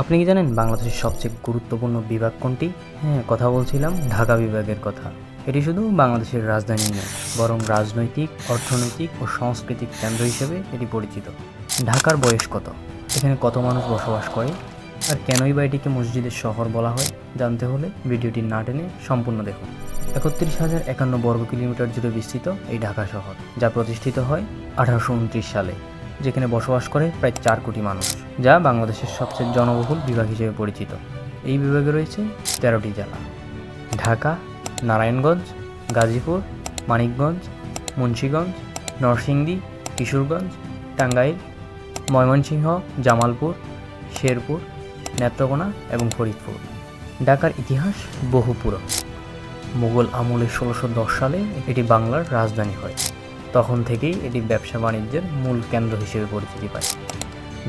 আপনি কি জানেন বাংলাদেশের সবচেয়ে গুরুত্বপূর্ণ বিভাগ কোনটি? হ্যাঁ কথা বলছিলাম ঢাকা বিভাগের কথা। এটি শুধু বাংলাদেশের রাজধানী নয়, বরং রাজনৈতিক, অর্থনৈতিক ও সাংস্কৃতিক কেন্দ্র হিসেবে এটি পরিচিত। ঢাকার বয়স কত? এখানে কত মানুষ বসবাস করে? আর কেনই বা এটিকে মসজিদের শহর বলা হয়? জানতে হলে ভিডিওটি না টেনে সম্পূর্ণ দেখুন। একত্রিশ হাজার একান্ন বর্গ কিলোমিটার জুড়ে বিস্তৃত এই ঢাকা শহর, যা প্রতিষ্ঠিত হয় আঠারোশো উনত্রিশ সালে। যেখানে বসবাস করে প্রায় চার কোটি মানুষ, যা বাংলাদেশের সবচেয়ে জনবহুল বিভাগ হিসেবে পরিচিত। এই বিভাগে রয়েছে তেরোটি জেলা। ঢাকা, নারায়ণগঞ্জ, গাজীপুর, মানিকগঞ্জ, মুন্সীগঞ্জ, নরসিংদী, কিশোরগঞ্জ, টাঙ্গাইল, ময়মনসিংহ, জামালপুর, শেরপুর, নেত্রকোনা এবং ফরিদপুর। ঢাকার ইতিহাস বহু পুরো মুঘল আমলে ষোলোশো সালে এটি বাংলার রাজধানী হয়। তখন থেকেই এটি ব্যবসা বাণিজ্যের মূল কেন্দ্র হিসেবে পরিচিতি পায়।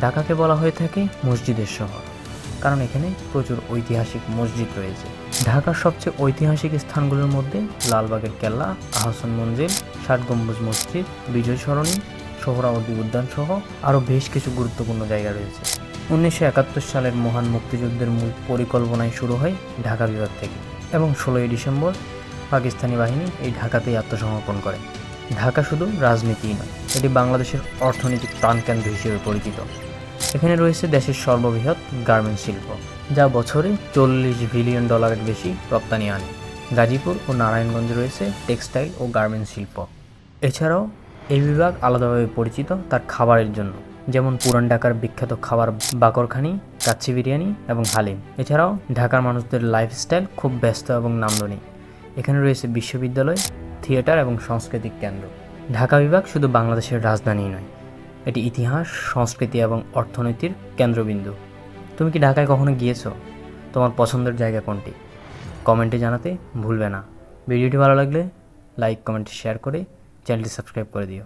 ঢাকাকে বলা হয়ে থাকে মসজিদের শহর, কারণ এখানে প্রচুর ঐতিহাসিক মসজিদ রয়েছে। ঢাকার সবচেয়ে ঐতিহাসিক স্থানগুলোর মধ্যে লালবাগের কেল্লা, আহসান মঞ্জিল, ষাট গম্বুজ মসজিদ, বিজয় সরণি, সোহরাওয়ার্দী উদ্যান সহ আরও বেশ কিছু গুরুত্বপূর্ণ জায়গা রয়েছে। উনিশশো একাত্তর সালের মহান মুক্তিযুদ্ধের মূল পরিকল্পনায় শুরু হয় ঢাকা বিভাগ থেকে এবং ষোলোই ডিসেম্বর পাকিস্তানি বাহিনী এই ঢাকাতেই আত্মসমর্পণ করে। ঢাকা শুধু রাজনীতিই নয়, এটি বাংলাদেশের অর্থনৈতিক প্রাণকেন্দ্র হিসেবে পরিচিত। এখানে রয়েছে দেশের সর্ববৃহৎ গার্মেন্টস শিল্প, যা বছরে চল্লিশ বিলিয়ন ডলারের বেশি রপ্তানি আনে। গাজীপুর ও নারায়ণগঞ্জে রয়েছে টেক্সটাইল ও গার্মেন্টস শিল্প। এছাড়াও এই বিভাগ আলাদাভাবে পরিচিত তার খাবারের জন্য, যেমন পুরান ঢাকার বিখ্যাত খাবার বাকরখানি, কাচ্চি বিরিয়ানি এবং হালিম। এছাড়াও ঢাকার মানুষদের লাইফস্টাইল খুব ব্যস্ত এবং নান্দনিক। এখানে রয়েছে বিশ্ববিদ্যালয় থিয়েটার এবং সাংস্কৃতিক কেন্দ্র। ঢাকা বিভাগ শুধু বাংলাদেশের রাজধানী নয়, এটি ইতিহাস, সংস্কৃতি এবং অর্থনীতির কেন্দ্রবিন্দু। তুমি কি ঢাকায় কখনো গিয়েছো? তোমার পছন্দের জায়গা কোনটি? কমেন্টে জানাতে ভুলবে না। ভিডিওটি ভালো লাগলে লাইক, কমেন্ট, শেয়ার করে চ্যানেলটি সাবস্ক্রাইব করে দিও।